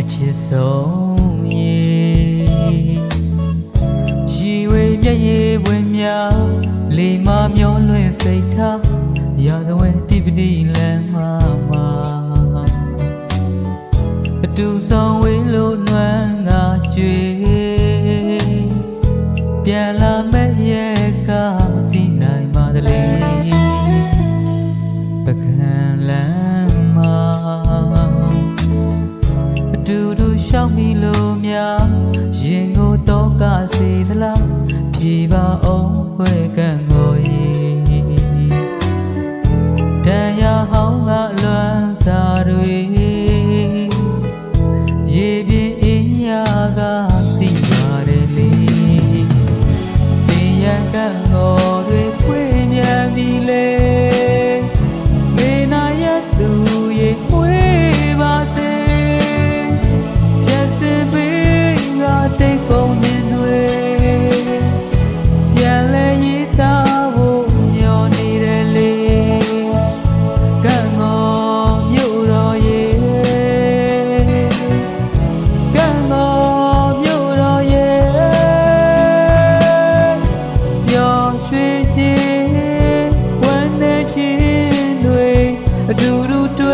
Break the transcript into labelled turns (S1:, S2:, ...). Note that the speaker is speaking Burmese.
S1: အချစ်ဆုံးရေရှိဝေမျက်ရည်ဝင်များလေမမျောလွင်စိတ်ထားရသဝဲတိပတိလမ်းမှာမှာအတူဆောင်ဝေးလို့နွမ်းငါကြွေပြန်လာမဲ့ရဲ့ကမသိနိုင်ပါသလေပကံလမ်း ဖြီပါအောင်ခွဲကန့်ကိုဤတန်ရဟောင်းကလွမ်းစာတွေရေပြင်းအင်းရကသိပါတယ်လေတင်ရကန့်ကို do do do.